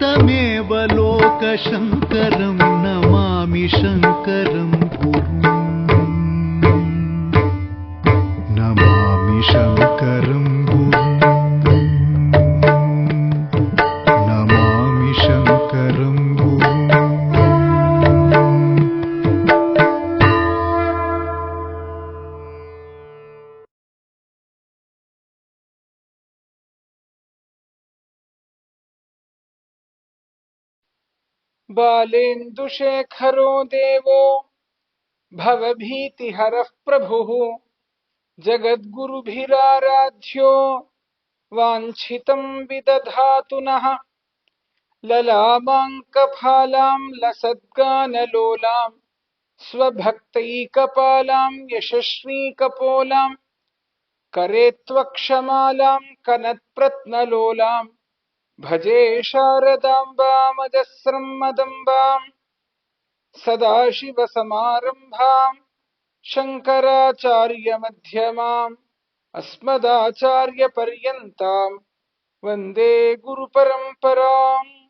तमेव लोकशङ्करं नमामि शङ्करं गुरुम्। नमामि शङ्करं बालेन्दुशेखरो देवो भवभीतिहरः प्रभुः। जगद्गुरुभिराराध्यो वाञ्छितं विदधातु नः ललामाङ्कफालां लसद्गानलोलां स्वभक्तैकपालां यशस्वीकपोलां करेत्वक्षमालां कनत्प्रत्नलोलाम् भजे शारदाम्बामजस्रम् मदम्बाम् सदाशिवसमारम्भाम्, शङ्कराचार्यमध्यमाम्, अस्मदाचार्यपर्यन्ताम्, वंदे गुरुपरम्पराम्।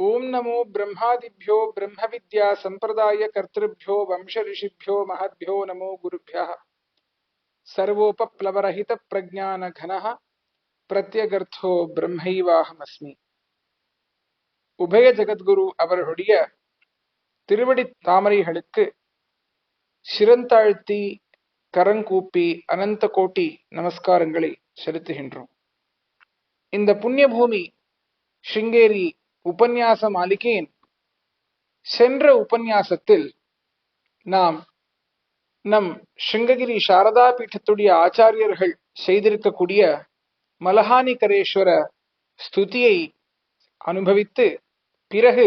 ॐ नमो ब्रह्मादिभ्यो ब्रह्मविद्या सम्प्रदायकर्तृभ्यो वंशऋषिभ्यो महद्भ्यो नमो गुरुभ्यः। सर्वोपप्लवरहितप्रज्ञानघनः பிரத்யகர்த்தோ பிரம்மைவாகமஸ்மி உபய ஜெகத்குரு அவர்களுடைய திருவடி தாமரைகளுக்கு சிரந்தாழ்த்தி கரங்கூப்பி அனந்த கோட்டி நமஸ்காரங்களை செலுத்துகின்றோம் இந்த புண்ணிய பூமி ஸ்ருங்கேரி உபன்யாச மாளிகையின் சென்ற உபன்யாசத்தில் நாம் நம் ஸ்ருங்ககிரி சாரதா பீட்டத்துடைய ஆச்சாரியர்கள் செய்திருக்கக்கூடிய மலஹானிகரேஸ்வர ஸ்துதியை அனுபவித்து பிறகு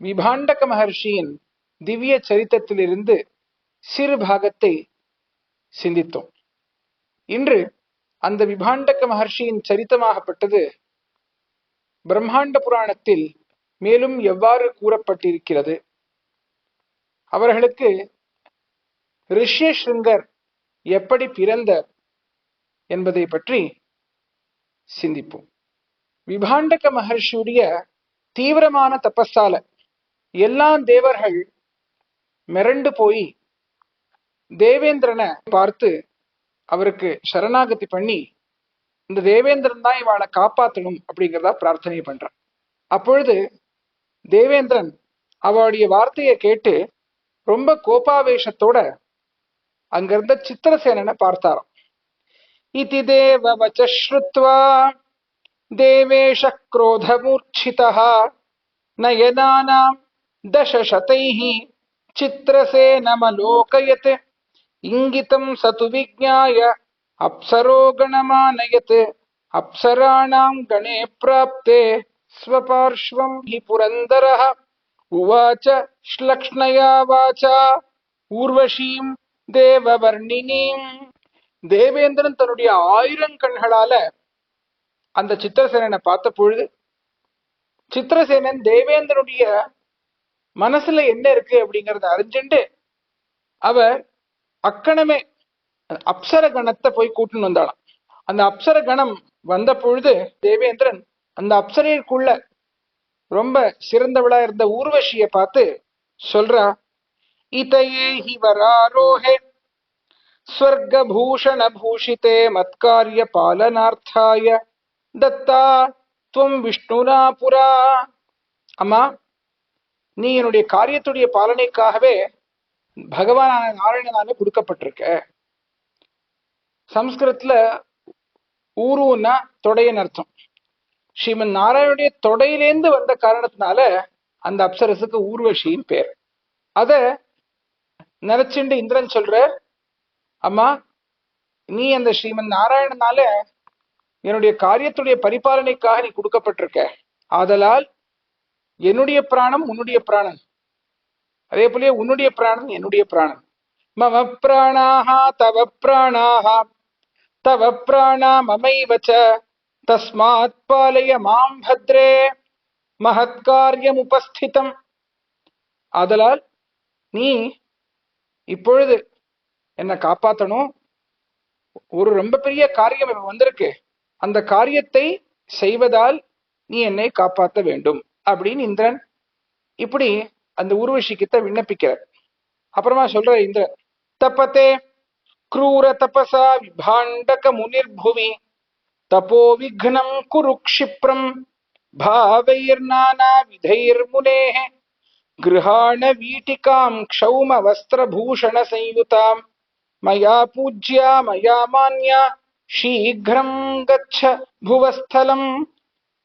விபாண்டக மகர்ஷியின் திவ்ய சரித்திரத்திலிருந்து சிறு பாகத்தை சிந்தித்தோம். இன்று அந்த விபாண்டக மகர்ஷியின் சரித்தமாகப்பட்டது பிரம்மாண்ட புராணத்தில் மேலும் எவ்வாறு கூறப்பட்டிருக்கிறது? அவர்களுக்கு ரிஷ்யஸ்ருங்கர் எப்படி பிறந்தார் என்பதை பற்றி சிந்திப்போம். விபாண்டக மகர்ஷியுடைய தீவிரமான தபஸால எல்லா தேவர்கள் மிரண்டு போய் தேவேந்திரனை பார்த்து அவருக்கு சரணாகதி பண்ணி இந்த தேவேந்திரன் தான் இவாளை காப்பாற்றணும் அப்படிங்கிறதா பிரார்த்தனை பண்றான். அப்பொழுது தேவேந்திரன் அவளுடைய வார்த்தையை கேட்டு ரொம்ப கோபாவேஷத்தோட அங்கிருந்த சித்திரசேனனை பார்த்தாராம். इति देववचुत्वा देवेश क्रोधमूर्च्छितः। नयनानां दशशतैः चित्रसेनमलोकयत्। इङ्गितं स तु विज्ञाय अप्सरो गणमानयत् अप्सराणां गणे प्राप्ते स्वपार्श्वं हि पुरन्दरः। उवाच श्लक्ष्णया वाचा उर्वशीं देववर्णिनीम्। தேவேந்திரன் தன்னுடைய ஆயிரம் கண்களால அந்த சித்திரசேனனை பார்த்த பொழுது சித்திரசேனன் தேவேந்திரனுடைய மனசுல என்ன இருக்கு அப்படிங்கறத அறிஞ்சுண்டு அவர் அக்கணமே அப்சர கணத்தை போய் கூட்டின்னு வந்தாளாம். அந்த அப்சர கணம் வந்த பொழுது தேவேந்திரன் அந்த அப்சரைக்குள்ள ரொம்ப சிறந்தவளா இருந்த ஊர்வசியை பார்த்து சொல்றா இதையே ஹி வராரோஹே स्वर्गभूषणभूषिते मत्कार्यपालनार्थाय दत्ता त्वं விஷ்ணுனா புரா அம்மா நீ என்னுடைய காரியத்துடைய பாலனைக்காகவே பகவானான நாராயணனால கொடுக்கப்பட்டிருக்க சம்ஸ்கிருதத்துல ஊருன்னா தொடையன்னு அர்த்தம் ஸ்ரீமன் நாராயணுடைய தொடையிலேந்து வந்த காரணத்தினால அந்த அப்சரசுக்கு ஊர்வஷின்னு பேர் அத நினைச்சுண்டு இந்திரன் சொல்ற அம்மா நீ அந்த ஸ்ரீமன் நாராயணனால என்னுடைய காரியத்துடைய பரிபாலனைக்காக நீ கொடுக்கப்பட்டிருக்க. ஆதலால் என்னுடைய பிராணம் உன்னுடைய பிராணன் அதே போல உன்னுடைய பிராணன் என்னுடைய பிராணன் மம பிராணாக தவ பிராணாக தவ பிராணா மமைவச்ச தஸ்மாத் பாலய மாம் பத்ரே. மகத்காரியம் உபஸ்திதம். ஆதலால் நீ இப்பொழுது என்னை காப்பாத்தணும் ஒரு ரொம்ப பெரிய காரியம் இப்ப வந்திருக்கு அந்த காரியத்தை செய்வதால் நீ என்னை காப்பாற்ற வேண்டும் அப்படின்னு இந்திரன் இப்படி அந்த ஊர்வசி கிட்ட விண்ணப்பிக்கிறார் அப்புறமா சொல்ற இந்திரன் தப்பத்தே क्रूर तपसा विभाण्डक मुनिर्भुवि तपो विघ्नं कुरु क्षिप्रम् भावैर्नाना विधैर्मुनेः गृहाण वीटिकां क्षौम वस्त्रभूषण संयुतां मया पूज्या मया मान्या शीघ्रं गच्छ भुवस्थलम्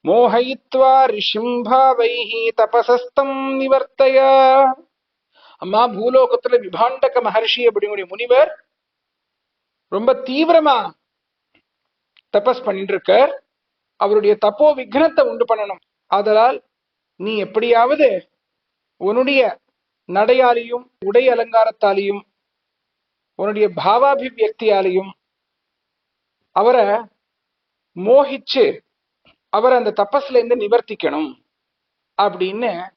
मोहयित्वा ऋषिं भावैः तपसस्तं निवर्तय அம்மா பூலோகத்துல விபாண்டக மகர்ஷி அப்படிங்கிற முனிவர் ரொம்ப தீவிரமா தபஸ் பண்ணிட்டு இருக்கார் அவருடைய தப்போ விக்னத்தை உண்டு பண்ணணும் ஆதலால் நீ எப்படியாவது உன்னுடைய நடையாலையும் உடை அலங்காரத்தாலையும் உன்னுடைய பாவாபிவியக்தியாலையும் அவரை மோகிச்சு அவரை அந்த தப்பஸ்ல இருந்து நிவர்த்திக்கணும் அப்படின்னு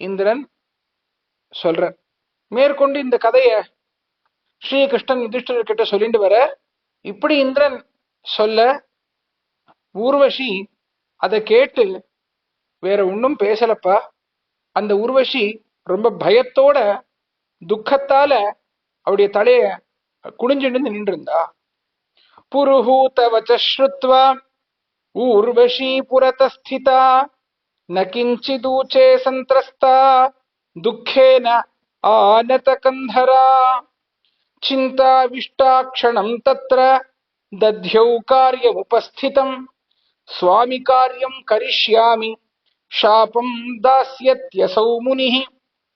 இந்திரன் சொல்ற மேற்கொண்டு இந்த கதைய ஸ்ரீகிருஷ்ணன் யுதிஷ்டர் கிட்ட சொல்லிட்டு வர இப்படி இந்திரன் சொல்ல ஊர்வசி அதை கேட்டு வேற ஒன்றும் பேசலப்பா. அந்த ஊர்வசி ரொம்ப பயத்தோட துக்கத்தால அவருடைய தலைய குனிஞ்சுட்டு நின்று இருந்தா புருஹூத வச்சுத்வா ஊர்வசி புரதஸ்திதா ந கிஞ்சிதூச்சே சந்திரஸ்தா துக்கேன ஆனத கந்தரா चिन्ताविष्टाक्षणं तत्र दध्यौ कार्यमुपस्थितम् स्वामि कार्यं करिष्यामि शापं दास्यत्यसौ मुनिः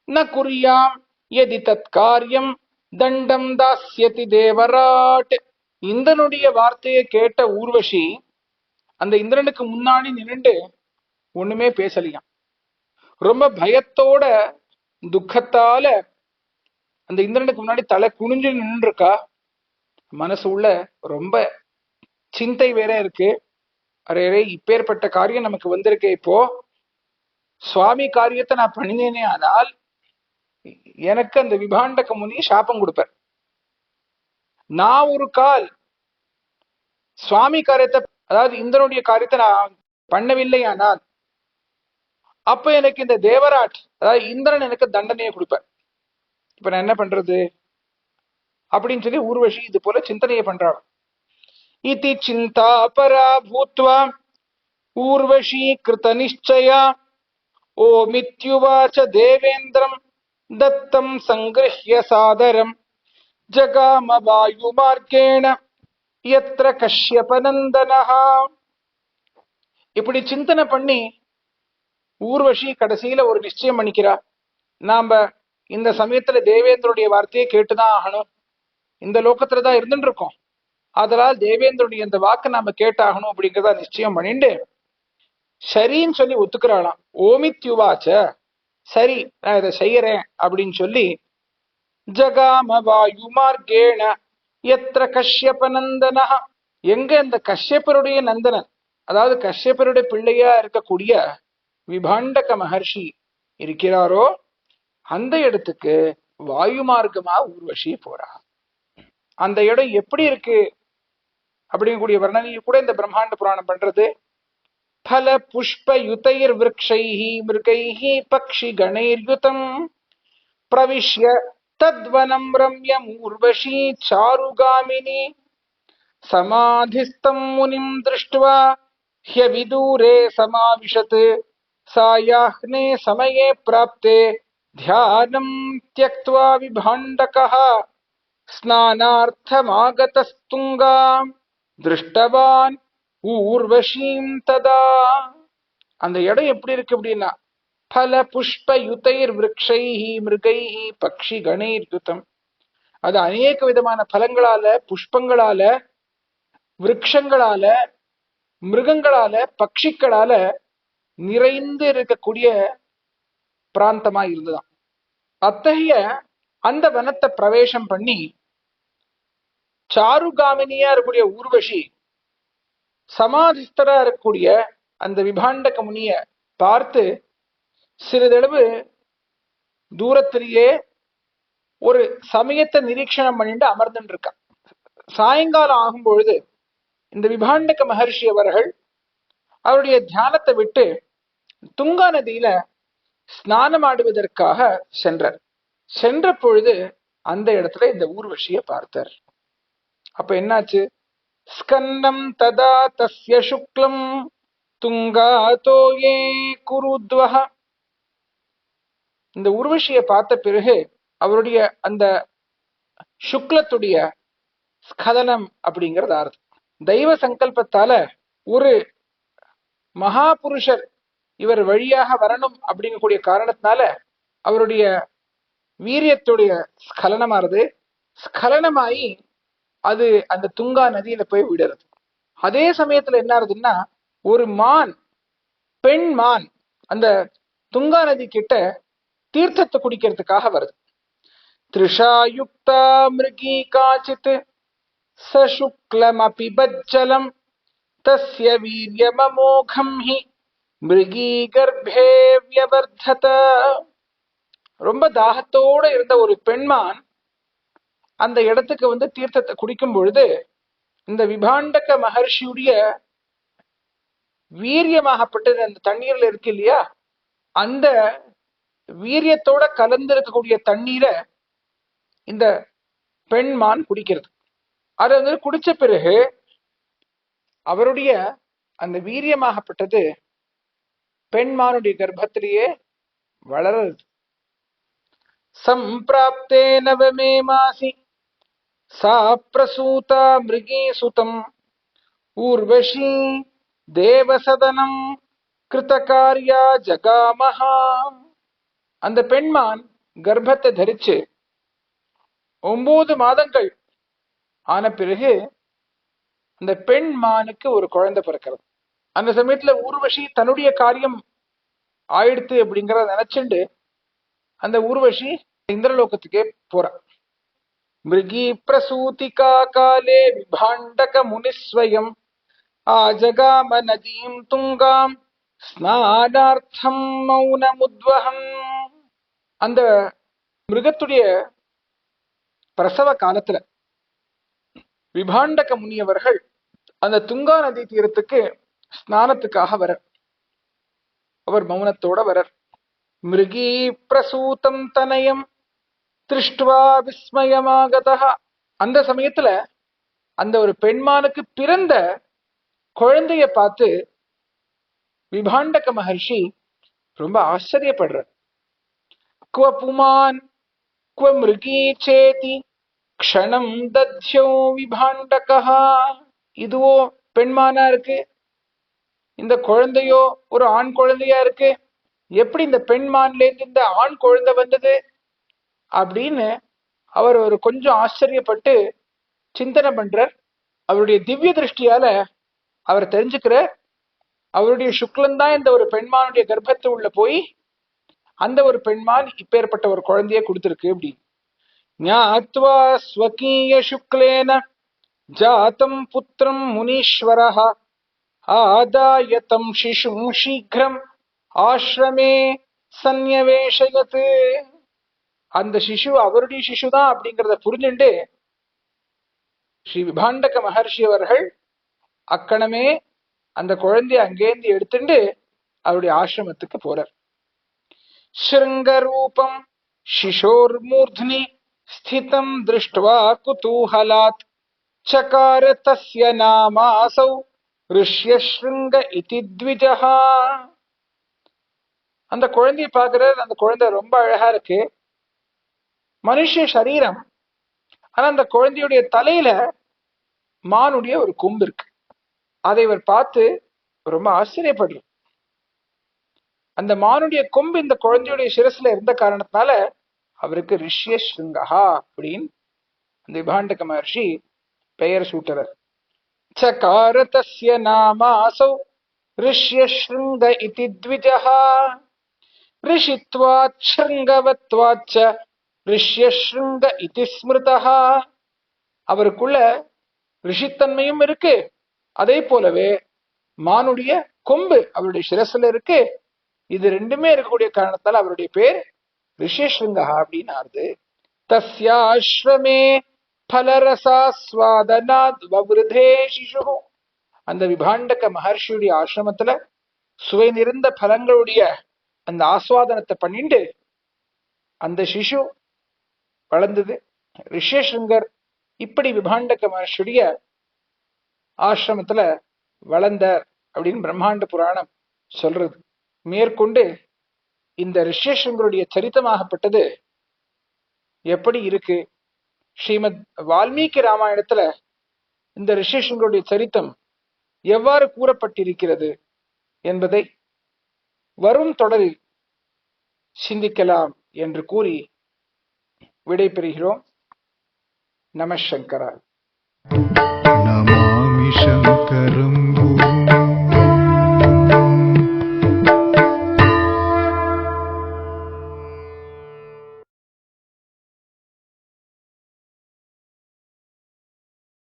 न कुर्यां यदि तत्कार्यं தண்டம் தாஸ்யதி தேவராட். இந்திரனுடைய வார்த்தையை கேட்ட ஊர்வசி அந்த இந்திரனுக்கு முன்னாடி நின்று ஒண்ணுமே பேசலையாம். ரொம்ப பயத்தோட துக்கத்தால அந்த இந்திரனுக்கு முன்னாடி தலை குனிஞ்சு நின்றுருக்கா? மனசு உள்ள ரொம்ப சிந்தை வேற இருக்கு. அரே அரே இப்பேற்பட்ட காரியம் நமக்கு வந்திருக்கே இப்போ. சுவாமி காரியத்தை நான் பண்ணினேனே ஆனால் எனக்கு அந்த விபாண்டக முனி சாபம் கொடுப்பார். நான் ஒரு கால் சுவாமி காரியத்தை அதாவது இந்திரனுடைய காரியத்தை நான் பண்ணவில்லை ஆனால் அப்ப எனக்கு இந்த தேவராட் அதாவது இந்திரன் எனக்கு தண்டனையை கொடுப்பார். இப்ப நான் என்ன பண்றது? அப்படின்னு சொல்லி ஊர்வசி இது போல சிந்தனையை பண்றாள் இதி சிந்தா பரா பூத்வா ஊர்வசி கிருத நிச்சயா ஓ மித்யுவாச்ச தேவேந்திரம் தத்தம் சங்கிருஹ்ய சாதரம் ஜகாம வாயுமார்க்கேண யத்ர கஷ்யபநந்தனஹ இப்படி சிந்தனை பண்ணி ஊர்வஷி கடைசியில ஒரு நிச்சயம் பண்ணிக்கிறா. நாம இந்த சமயத்துல தேவேந்திரனுடைய வார்த்தையை கேட்டுதான் ஆகணும். இந்த லோகத்துல தான் இருந்துட்டு இருக்கோம் அதனால் தேவேந்திரனுடைய இந்த வாக்கை நாம கேட்டாகணும் அப்படிங்கிறத நிச்சயம் பண்ணிட்டு சரின்னு சொல்லி ஒத்துக்கிறாளாம். ஓமித்யுவாச்ச. சரி நான் இதை செய்யறேன் அப்படின்னு சொல்லி ஜகாம வாயு மார்க்கேண எத்திர கஷ்யப நந்தன. எங்க இந்த கஷ்யப்பருடைய நந்தனன் அதாவது கஷ்யப்பருடைய பிள்ளையா இருக்கக்கூடிய விபாண்டக மகர்ஷி இருக்கிறாரோ அந்த இடத்துக்கு வாயு மார்க்கமா ஊர்வசி போறா. அந்த இடம் எப்படி இருக்கு? அப்படிங்கக்கூடிய வர்ணனையை கூட இந்த பிரம்மாண்ட புராணம் பண்றது. फलपुष्पयुतैर्वृक्षैः मृगैः पक्षिगणैर्युतम् प्रविश्य तद्वनं रम्यमूर्वशी चारुगामिनी समाधिस्थं मुनिं दृष्ट्वा ह्यविदूरे समाविशत् सायाह्ने समये प्राप्ते ध्यानं त्यक्त्वा विभाण्डकः स्नानार्थमागतस्तुङ्गाम् दृष्टवान् ஊர்வஷீம் ததா. அந்த இடம் எப்படி இருக்கு அப்படின்னா பல புஷ்ப யுதைர் விரக்ஷைஹி மிருகைஹி பக்ஷி கணேர் யுத்தம் அது அநேக விதமான பலங்களால புஷ்பங்களால விரக்ஷங்களால மிருகங்களால பட்சிகளால நிறைந்து இருக்கக்கூடிய பிராந்தமா இருந்துதான். அத்தகைய அந்த வனத்தை பிரவேசம் பண்ணி சாருகாமினியா இருக்கக்கூடிய ஊர்வஷி சமாதிஸ்தரா இருக்கக்கூடிய அந்த விபாண்டக முனிய பார்த்து சிறிதளவு தூரத்திலேயே ஒரு சமயத்தை நிரீட்சணம் பண்ணிட்டு அமர்ந்துட்டு இருக்கான். சாயங்காலம் ஆகும் பொழுது இந்த விபாண்டக மகர்ஷி அவர்கள் அவருடைய தியானத்தை விட்டு துங்கா நதியில ஸ்நானமாடுவதற்காக சென்றார். சென்ற பொழுது அந்த இடத்துல இந்த ஊர்வசியை பார்த்தார். அப்ப என்னாச்சு? ஸ்கந்தம் ததா தஸ்ய சுக்லம் துங்காதோ ஏ குருத்வஹ இந்த உருவஷியை பார்த்த பிறகு அவருடைய அந்த சுக்லத்துடைய ஸ்கலனம் அப்படிங்கிறது அர்த்தம். தெய்வ சங்கல்பத்தால ஒரு மகாபுருஷர் இவர் வழியாக வரணும் அப்படிங்கக்கூடிய காரணத்தினால அவருடைய வீரியத்துடைய ஸ்கலனமானது ஸ்கலனமாயி அது அந்த துங்கா நதியில போய் விடுறது. அதே சமயத்துல என்ன ஆகுதுன்னா ஒரு மான் பெண் மான் அந்த துங்கா நதி கிட்ட தீர்த்தத்தை குடிக்கிறதுக்காக வருது. திருஷாயுக்தா மிருகி காச்சித் சசுக்லமபி பஜ்ஜலம் தஸ்ய வீரியமமோகம் ஹி மிருகி கர்ப்பே வியவர்த்தத. ரொம்ப தாகத்தோட இருந்த ஒரு பெண்மான் அந்த இடத்துக்கு வந்து தீர்த்தத்தை குடிக்கும் பொழுது இந்த விபாண்டக மகர்ஷியுடைய வீரியமாகப்பட்டது அந்த தண்ணீர்ல இருக்கு இல்லையா? அந்த வீரியத்தோட கலந்து இருக்கக்கூடிய தண்ணீரை இந்த பெண்மான் குடிக்கிறது. அதை வந்து குடிச்ச பிறகு அவருடைய அந்த வீரியமாகப்பட்டது பெண்மானுடைய கர்ப்பத்திலேயே வளருது சம்பிராப்தே நவமே மாசி சா பிரசூதா மிருகே சுதம் ஊர்வஷி தேவசதனம் கிருத்தகாரியா ஜகாமஹா அந்த பெண்மான் கர்ப்பத்தை தரிச்சு ஒன்பது மாதங்கள் ஆன பிறகு அந்த பெண்மானுக்கு ஒரு குழந்தை பிறக்கிறது. அந்த சமயத்துல ஊர்வஷி தன்னுடைய காரியம் ஆயிடுத்து அப்படிங்கறத நினைச்சுண்டு அந்த ஊர்வஷி இந்திரலோகத்துக்கே போறான் மிருகீ பிரசூதிகா காலே விபாண்டக முனிஸ்வயம் ஆஜகாம நதீம் துங்காம் ஸ்நானார்த்தம் மௌனமுத்வகம் அந்த மிருகத்துடைய பிரசவ காலத்துல விபாண்டக முனியவர்கள் அந்த துங்கா நதி தீரத்துக்கு ஸ்நானத்துக்காக வரர் அவர் மௌனத்தோட வரர் மிருகி பிரசூதம் தனயம் திருஷ்டுவா விஸ்மயமாகதா அந்த சமயத்துல அந்த ஒரு பெண்மானுக்கு பிறந்த குழந்தைய பார்த்து விபாண்டக மகர்ஷி ரொம்ப ஆச்சரியப்படுற குவ புமான் குவ மிருகீ சேதி க்ஷணம் தத்யோ விபாண்டகா இதுவோ பெண்மானா இருக்கு? இந்த குழந்தையோ ஒரு ஆண் குழந்தையா இருக்கு? எப்படி இந்த பெண்மான்ல இருந்து இந்த ஆண் குழந்தை வந்தது? அப்படின்னு அவர் ஒரு கொஞ்சம் ஆச்சரியப்பட்டு சிந்தனை பண்றார். அவருடைய திவ்ய திருஷ்டியால அவர் தெரிஞ்சுக்கிற அவருடைய சுக்லந்தான் இந்த ஒரு பெண்மானுடைய கர்ப்பத்து உள்ள போய் அந்த ஒரு பெண்மான் இப்பேற்பட்ட ஒரு குழந்தைய கொடுத்திருக்கு அப்படின்னு. ஞாத்வா ஸ்வகீய சுக்லேன ஜாத்தம் புத்திரம் முனீஸ்வரः ஆதாயத்தம் சிசும் சீக்கிரம் ஆசிரமே சந்நிவேஷயத்து. அந்த சிசு அவருடைய சிசுதான் அப்படிங்கிறத புரிஞ்சுண்டு ஸ்ரீ விபாண்டக மகர்ஷி அவர்கள் அக்கணமே அந்த குழந்தைய அங்கேந்து எடுத்துட்டு அவருடைய ஆசிரமத்துக்கு போறார். ஸ்ருங்கரூபம் சிசோர் மூர்த்னி ஸ்திதம் திருஷ்டுவா குதூஹலாத் சகார தஸ்ய நாமாசௌ ரிஷ்யஸ்ருங்க இதி த்விஜஹா. அந்த குழந்தைய பார்க்கறது அந்த குழந்தை ரொம்ப அழகா இருக்கு. மனுஷ சரீரம். ஆனா அந்த குழந்தையுடைய தலையில மானுடைய ஒரு கொம்பு இருக்கு. அதை இவர் பார்த்து ரொம்ப ஆச்சரியப்படுறார். அந்த மானுடைய கொம்பு இந்த குழந்தையுடைய சிரசுல இருந்த காரணத்தினால அவருக்கு ரிஷ்ய ஸ்ருங்கஹா அப்படின்னு அந்த விபாண்டக மகர்ஷி பெயர் சூட்டுறார். சகார தஸ்ய நாமாசௌ ரிஷ்ய ஸ்ருங்க இதி த்விஜஹா. ரிஷித்வாத் ஸ்ருங்கவத்வாச்ச ரிஷ்யஸ்ருங்க இதி ஸ்மிருதஹா அவருக்குள்ள ரிஷித்தன்மையும் இருக்கு. அதே போலவே மானுடைய கொம்பு அவருடைய சிரசுல இருக்கு. இது ரெண்டுமே இருக்கக்கூடிய காரணத்தால் அவருடைய பேர் ரிஷிஷ்ருங்கா அப்படின்னு ஆறுது. தஸ்யாஸ்ரமே பலரசாஸ்வாதனாத் வவ்ருதே சிசு அந்த விபாண்டக மகர்ஷியுடைய ஆசிரமத்துல சுவை நிறைந்த பலங்களுடைய அந்த ஆஸ்வாதனத்தை பண்ணிண்டு அந்த சிசு வளர்ந்தது ரிஷேஷங்கர் இப்படி விபாண்டக மகர்ஷியுடைய ஆசிரமத்துல வளர்ந்தார் அப்படின்னு பிரம்மாண்ட புராணம் சொல்றது. மேற்கொண்டு இந்த ரிஷேஷங்கருடைய சரித்தமாகப்பட்டது எப்படி இருக்கு? ஸ்ரீமத் வால்மீகி ராமாயணத்துல இந்த ரிஷேஷங்களுடைய சரித்தம் எவ்வாறு கூறப்பட்டிருக்கிறது என்பதை வரும் தொடரில் சிந்திக்கலாம் என்று கூறி விடை பெறுகிறோம் நமசங்கரா நமாமி சங்கரம்